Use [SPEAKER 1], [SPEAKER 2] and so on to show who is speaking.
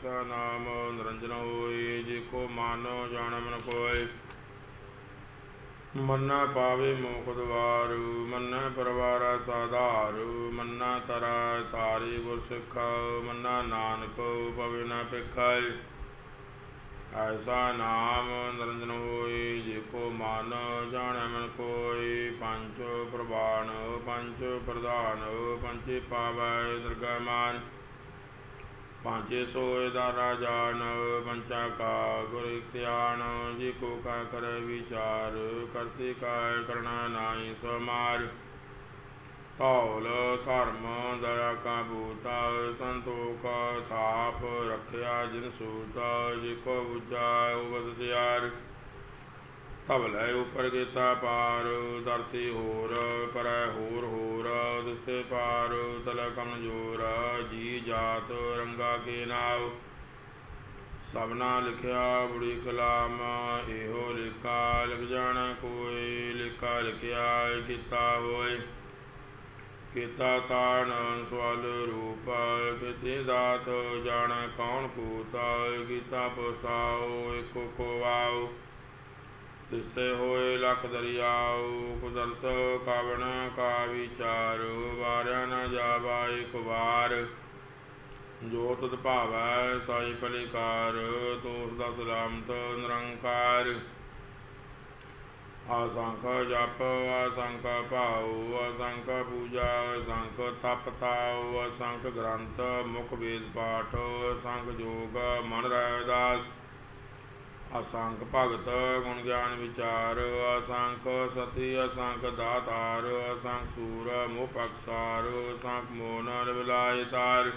[SPEAKER 1] ਐਸਾ ਨਾਮ ਨਿਰੰਜਨ ਹੋਈ ਜੇ ਕੋ ਮਾਨੋ ਜਾਣ ਮਨ ਕੋਇ ਮੰਨਾ ਪਾਵੇ ਮੋਖ ਦਵਾਰੂ, ਮੰਨਾ ਪਰਵਾਰਾ ਸਾਧਾਰੂ, ਮੰਨਾ ਤਰਾ ਤਾਰੀ ਗੁਰ ਸਿੱਖਾ, ਮੰਨਾ ਨਾਨਕ ਪਵੇ ਨਾ ਪਿਖਾਇ ਐਸਾ ਨਾਮ ਨਿਰੰਜਨ ਹੋਏ, ਜੇ ਕੋ ਮਨ ਜਾਣੈ ਮਨ ਕੋਈ ਪੰਚ ਪ੍ਰਵਾਨ ਪੰਚ ਪ੍ਰਧਾਨ ਪੰਚੇ ਪਾਵੈ ਦਰਗਹਿ ਮਾਨ ਪੰਜੇ ਸੋਏ ਦਾ ਰਾਜਾਨ ਪੰਚਾ ਕਾ ਗੁਰ ਇਖਤਿਆਨ ਜੀ ਕੋ ਕਾ ਕਰੈ ਵਿਚਾਰ, ਕਰਤੇ ਕਾਇ ਕਰਣਾ ਨਾਹੀ ਸਮਾਰ। ਧੌਲ, ਧਰਮ, ਦਇਆ ਕਾ ਬੂਤਾ, ਸੰਤੋਖ ਥਾਪ ਰਖਿਆ ਜਿਨ ਸੂਤਾ, ਜੀ ਕੋ ਉਜਾ ਉਵਸ ਤਿਆਰ। ਧਵਲੇ ਉਪਰ ਕੀਤਾ ਪਾਰ, ਧਰਤੀ ਹੋਰ ਕਰੈ ਹੋਰ ਹੋਰ ਦਿਸਤੇ ਪਾਰ ਤਲ ਕਮਜੋਰ ਜੀ ਜਾਤ ਰੰਗਾ ਕੇ ਨਾਵ ਸਭਨਾ ਲਿਖਿਆ ਬੜੀ ਕਲਾਮ, ਇਹੋ ਲਿਖਾ ਲਿਖ ਜਾਣਾ ਕੋਈ ਲਿਖਾ ਲਿਖਿਆ ਕੀਤਾ ਹੋਏ। ਕੀਤਾ ਤਾਣ ਸਵਾਲ ਰੂਪ, ਕਿਤੇ ਦਾਤ ਜਾਣ ਕੌਣ ਕੂਤਾ, ਕੀਤਾ ਪਸਾਓ ਇਕੋ ਕੋ ਤਿਸਤੇ ਹੋਏ ਲਖ ਦਰਿਆਉ, ਕੁਦਰਤ ਕਾਵਣ ਕਾ ਵਿਚਾਰ, ਵਾਰਿਆ ਨ ਜਾਵਾ ਇਕ ਵਾਰ। ਜੋ ਤਦ ਭਾਵੈ ਸਾਈ ਭਲਿਕਾਰ ਤੋਸ ਦਾ ਸਲਾਮਤ ਨਿਰੰਕਾਰ। ਆਸੰਖ ਜਪ, ਆਸੰਖ ਭਾਉ, ਆਸੰਖ ਪੂਜਾ, ਆਸੰਖ ਤਪ ਤਾਉ, ਆਸੰਖ ਗ੍ਰੰਥ, ਮੁਖ ਵੇਦ ਪਾਠ, ਆਸੰਖ ਜੋਗ ਮਨ ਰੈਦਾਸ ਅਸੰਖ ਭਗਤ ਗੁਣ ਗਿਆਨ ਵਿਚਾਰ, ਅਸੰਖ ਸਤੀ, ਅਸੰਖ ਦਾਤਾਰ, ਅਸੰਖ ਸੂਰ ਮੋਹ ਪਕਸਾਰ ਅਸੰਖ ਮੋਨ ਲਵਲਾਇ ਤਾਰ।